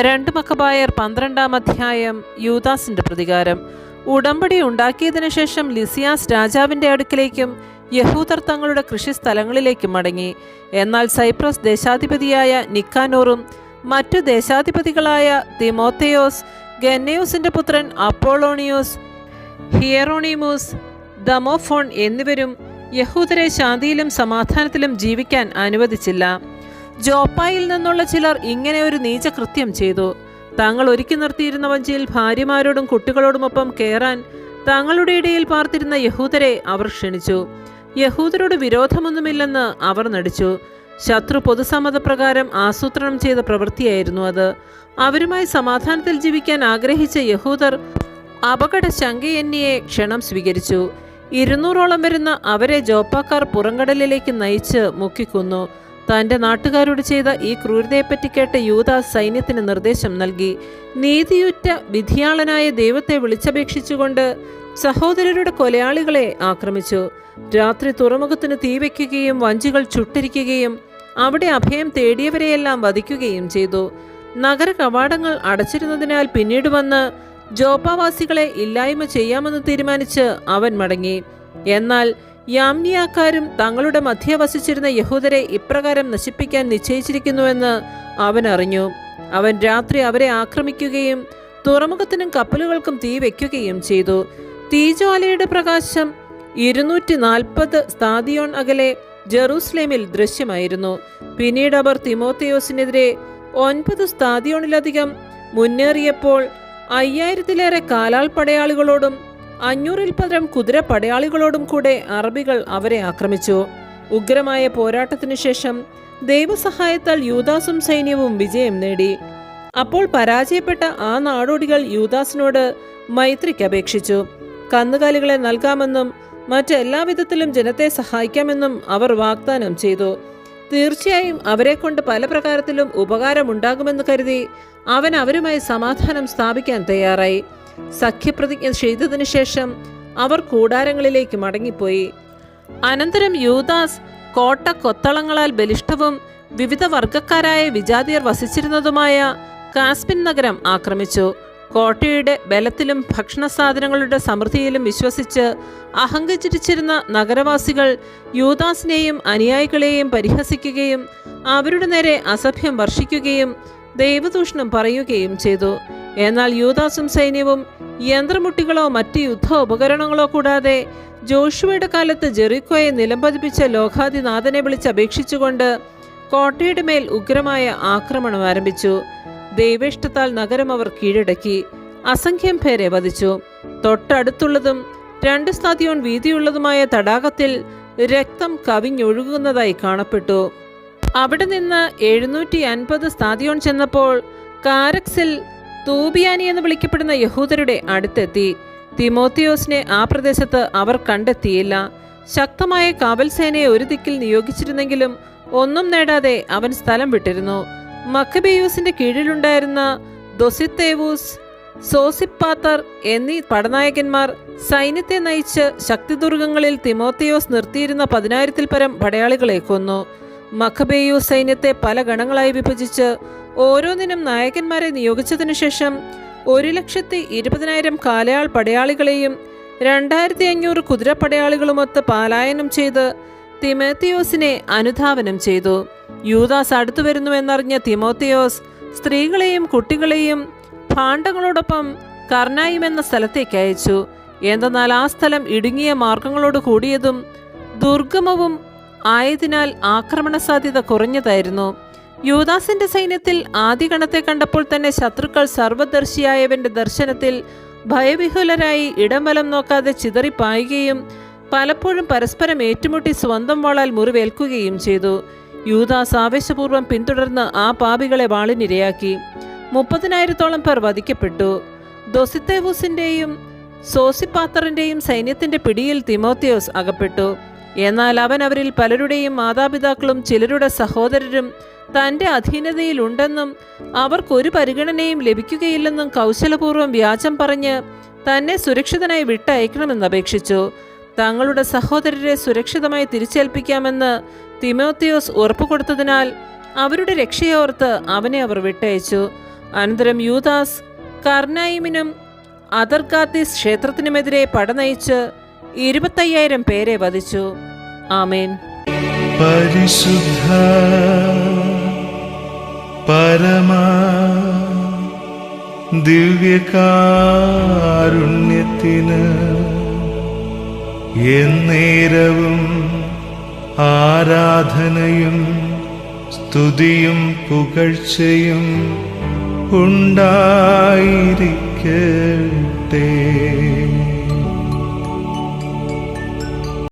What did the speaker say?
രണ്ട് മക്കബായർ പന്ത്രണ്ടാം അധ്യായം യൂദാസിന്റെ പ്രതികാരം. ഉടമ്പടി ഉണ്ടാക്കിയതിനു ശേഷം ലിസിയാസ് രാജാവിന്റെ അടുക്കിലേക്കും യഹൂദർ തങ്ങളുടെ കൃഷിസ്ഥലങ്ങളിലേക്കും മടങ്ങി. എന്നാൽ സൈപ്രസ് ദേശാധിപതിയായ നിക്കാനോറും മറ്റു ദേശാധിപതികളായ തിമോത്തയോസ് ഗന്നയോസിന്റെ പുത്രൻ അപ്പോളോണിയോസ് ഹിയറോണിമോസ് ദമോഫോൺ എന്നിവരും യഹൂദരെ ശാന്തിയിലും സമാധാനത്തിലും ജീവിക്കാൻ അനുവദിച്ചില്ല. ജോപ്പായിൽ നിന്നുള്ള ചിലർ ഇങ്ങനെ ഒരു നീചകൃത്യം ചെയ്തു. താങ്കൾ ഒരുക്കി നിർത്തിയിരുന്ന വഞ്ചിയിൽ ഭാര്യമാരോടും കുട്ടികളോടുമൊപ്പം കയറാൻ തങ്ങളുടെ ഇടയിൽ പാർത്തിരുന്ന യഹൂദരെ അവർ ക്ഷണിച്ചു. യഹൂദരോട് വിരോധമൊന്നുമില്ലെന്ന് അവർ നടിച്ചു. ശത്രു പൊതുസമ്മതപ്രകാരം ആസൂത്രണം ചെയ്ത പ്രവൃത്തിയായിരുന്നു അത്. അവരുമായി സമാധാനത്തിൽ ജീവിക്കാൻ ആഗ്രഹിച്ച യഹൂദർ അപകട ശങ്കയന്യെ ക്ഷണം സ്വീകരിച്ചു. ഇരുന്നൂറോളം വരുന്ന അവരെ ജോപ്പാക്കാർ പുറംകടലിലേക്ക് നയിച്ച് മുക്കിക്കൊന്നു. തന്റെ നാട്ടുകാരോട് ചെയ്ത ഈ ക്രൂരതയെപ്പറ്റി കേട്ട യൂദാസ് സൈന്യത്തിന് നിർദ്ദേശം നൽകി. നീതിയുറ്റ വിധിയാളനായ ദൈവത്തെ വിളിച്ചപേക്ഷിച്ചുകൊണ്ട് സഹോദരരുടെ കൊലയാളികളെ ആക്രമിച്ചു. രാത്രി തുറമുഖത്തിന് തീവയ്ക്കുകയും വഞ്ചികൾ ചുട്ടിരിക്കുകയും അവിടെ അഭയം തേടിയവരെയെല്ലാം വധിക്കുകയും ചെയ്തു. നഗര കവാടങ്ങൾ അടച്ചിരുന്നതിനാൽ പിന്നീട് വന്ന് ജോപ്പാവാസികളെ ഇല്ലായ്മ ചെയ്യാമെന്ന് തീരുമാനിച്ച് അവൻ മടങ്ങി. എന്നാൽ യാമ്നിയാക്കാരും തങ്ങളുടെ മധ്യ വസിച്ചിരുന്ന യഹൂദരെ ഇപ്രകാരം നശിപ്പിക്കാൻ നിശ്ചയിച്ചിരിക്കുന്നുവെന്ന് അവൻ അറിഞ്ഞു. അവൻ രാത്രി അവരെ ആക്രമിക്കുകയും തുറമുഖത്തിനും കപ്പലുകൾക്കും തീ വയ്ക്കുകയും ചെയ്തു. തീജ്വാലയുടെ പ്രകാശം ഇരുന്നൂറ്റി നാൽപ്പത് സ്ഥാദിയോൺ അകലെ ജെറൂസലേമിൽ ദൃശ്യമായിരുന്നു. പിന്നീട് അവർ തിമോത്തിയോസിനെതിരെ ഒൻപത് സ്ഥാദിയോണിലധികം മുന്നേറിയപ്പോൾ അയ്യായിരത്തിലേറെ കാലാൾ പടയാളികളോടും അഞ്ഞൂറിൽ പരം കുതിര പടയാളികളോടും കൂടെ അറബികൾ അവരെ ആക്രമിച്ചു. ഉഗ്രമായ പോരാട്ടത്തിനു ശേഷം ദൈവസഹായത്താൽ യൂദാസും സൈന്യവും വിജയം നേടി. അപ്പോൾ പരാജയപ്പെട്ട ആ നാടോടികൾ യൂദാസിനോട് മൈത്രിക്ക് അപേക്ഷിച്ചു. കന്നുകാലികളെ നൽകാമെന്നും മറ്റെല്ലാ വിധത്തിലും ജനത്തെ സഹായിക്കാമെന്നും അവർ വാഗ്ദാനം ചെയ്തു. തീർച്ചയായും അവരെ കൊണ്ട് പല പ്രകാരത്തിലും ഉപകാരമുണ്ടാകുമെന്ന് കരുതി അവൻ അവരുമായി സമാധാനം സ്ഥാപിക്കാൻ തയ്യാറായി. സഖ്യപ്രതിജ്ഞ ചെയ്തതിനു ശേഷം അവർ കൂടാരങ്ങളിലേക്ക് മടങ്ങിപ്പോയി. അനന്തരം യൂദാസ് കോട്ട കൊത്തളങ്ങളാൽ ബലിഷ്ഠവും വിവിധ വർഗക്കാരായ വിജാതിയർ വസിച്ചിരുന്നതുമായ കാസ്പിൻ നഗരം ആക്രമിച്ചു. കോട്ടയുടെ ബലത്തിലും ഭക്ഷണ സാധനങ്ങളുടെ സമൃദ്ധിയിലും വിശ്വസിച്ച് അഹങ്കരിച്ചിരുന്ന നഗരവാസികൾ യൂദാസിനെയും അനുയായികളെയും പരിഹസിക്കുകയും അവരുടെ നേരെ അസഭ്യം വർഷിക്കുകയും ദൈവദൂഷണം പറയുകയും ചെയ്തു. എന്നാൽ യൂദാസും സൈന്യവും യന്ത്രമുട്ടികളോ മറ്റ് യുദ്ധ ഉപകരണങ്ങളോ കൂടാതെ ജോഷുവയുടെ കാലത്ത് ജെറിക്കോയെ നിലംപതിപ്പിച്ച ലോകാതിനാഥനെ വിളിച്ചപേക്ഷിച്ചുകൊണ്ട് കോട്ടയുടെ മേൽ ഉഗ്രമായ ആക്രമണം ആരംഭിച്ചു. ദൈവേഷ്ടത്താൽ നഗരം അവർ കീഴടക്കി. അസംഖ്യം പേരെ വധിച്ചു. തൊട്ടടുത്തുള്ളതും രണ്ട് സ്ഥാതിയോൺ വീതിയുള്ളതുമായ തടാകത്തിൽ രക്തം കവിഞ്ഞൊഴുകുന്നതായി കാണപ്പെട്ടു. അവിടെ നിന്ന് എഴുന്നൂറ്റി അൻപത് സ്ഥാതിയോൺ ചെന്നപ്പോൾ കാരക്സിൽ തൂബിയാനി എന്ന് വിളിക്കപ്പെടുന്ന യഹൂദരുടെ അടുത്തെത്തി. തിമോത്തിയോസിനെ ആ പ്രദേശത്ത് അവർ കണ്ടെത്തിയില്ല. ശക്തമായ കാവൽ സേനയെ ഒരു ദിക്കിൽ നിയോഗിച്ചിരുന്നെങ്കിലും ഒന്നും നേടാതെ അവൻ സ്ഥലം വിട്ടിരുന്നു. മക്കബേയൂസിന്റെ കീഴിലുണ്ടായിരുന്ന ദൊസിത്തേവൂസ് സോസിപ്പാത്തർ എന്നീ പടനായകന്മാർ സൈന്യത്തെ നയിച്ച് ശക്തിദുർഗങ്ങളിൽ തിമോത്തിയോസ് നിർത്തിയിരുന്ന പതിനായിരത്തിൽ പരം പടയാളികളെ കൊന്നു. മഖബേയു സൈന്യത്തെ പല ഗണങ്ങളായി വിഭജിച്ച് ഓരോന്നിനും നായകന്മാരെ നിയോഗിച്ചതിനു ശേഷം ഒരു ലക്ഷത്തി ഇരുപതിനായിരം കാലയാൾ പടയാളികളെയും രണ്ടായിരത്തി അഞ്ഞൂറ് കുതിരപ്പടയാളികളുമൊത്ത് പാലായനം ചെയ്ത് തിമോത്തിയോസിനെ അനുധാവനം ചെയ്തു. യൂദാസ് അടുത്തു വരുന്നുവെന്നറിഞ്ഞ തിമോത്തിയോസ് സ്ത്രീകളെയും കുട്ടികളെയും ഭാണ്ഡങ്ങളോടൊപ്പം കർണായും എന്ന സ്ഥലത്തേക്ക് അയച്ചു. എന്തെന്നാൽ ആ സ്ഥലം ഇടുങ്ങിയ മാർഗങ്ങളോട് കൂടിയതും ദുർഗമവും ആയതിനാൽ ആക്രമണ സാധ്യത കുറഞ്ഞതായിരുന്നു. യുവദാസിന്റെ സൈന്യത്തിൽ ആദ്യ ഗണത്തെ കണ്ടപ്പോൾ തന്നെ ശത്രുക്കൾ സർവദർശിയായവന്റെ ദർശനത്തിൽ ഭയവിഹുലരായി ഇടംബലം നോക്കാതെ ചിതറിപ്പായുകയും പലപ്പോഴും പരസ്പരം ഏറ്റുമുട്ടി സ്വന്തം വാളാൽ മുറിവേൽക്കുകയും ചെയ്തു. യൂദാസ് ആവേശപൂർവം പിന്തുടർന്ന് ആ പാപികളെ വാളിനിരയാക്കി. മുപ്പതിനായിരത്തോളം പേർ വധിക്കപ്പെട്ടു. ദൊസിത്തേവൂസിന്റെയും സോസിപ്പാത്തറിന്റെയും സൈന്യത്തിന്റെ പിടിയിൽ തിമോത്തിയോസ് അകപ്പെട്ടു. എന്നാൽ അവൻ അവരിൽ പലരുടെയും മാതാപിതാക്കളും ചിലരുടെ സഹോദരരും തന്റെ അധീനതയിലുണ്ടെന്നും അവർക്കൊരു പരിഗണനയും ലഭിക്കുകയില്ലെന്നും കൗശലപൂർവം വ്യാജം പറഞ്ഞ് തന്നെ സുരക്ഷിതനായി വിട്ടയക്കണമെന്ന് അപേക്ഷിച്ചു. തങ്ങളുടെ സഹോദരരെ സുരക്ഷിതമായി തിരിച്ചേൽപ്പിക്കാമെന്ന് തിമോത്തിയോസ് ഉറപ്പുകൊടുത്തതിനാൽ അവരുടെ രക്ഷയോർത്ത് അവനെ അവർ വിട്ടയച്ചു. അനന്തരം യൂദാസ് കർണായിമിനും അതർഗാത്തിസ് ക്ഷേത്രത്തിനുമെതിരെ പടനയിച്ച് ഇരുപത്തയ്യായിരം പേരെ വധിച്ചു. ആമേൻ. പരിശുദ്ധ പരമ ദിവ്യകാരുണ്യത്തിന് എന്നേരവും ആരാധനയും സ്തുതിയും പുകഴ്ചയും ഉണ്ടായിരിക്കട്ടെ.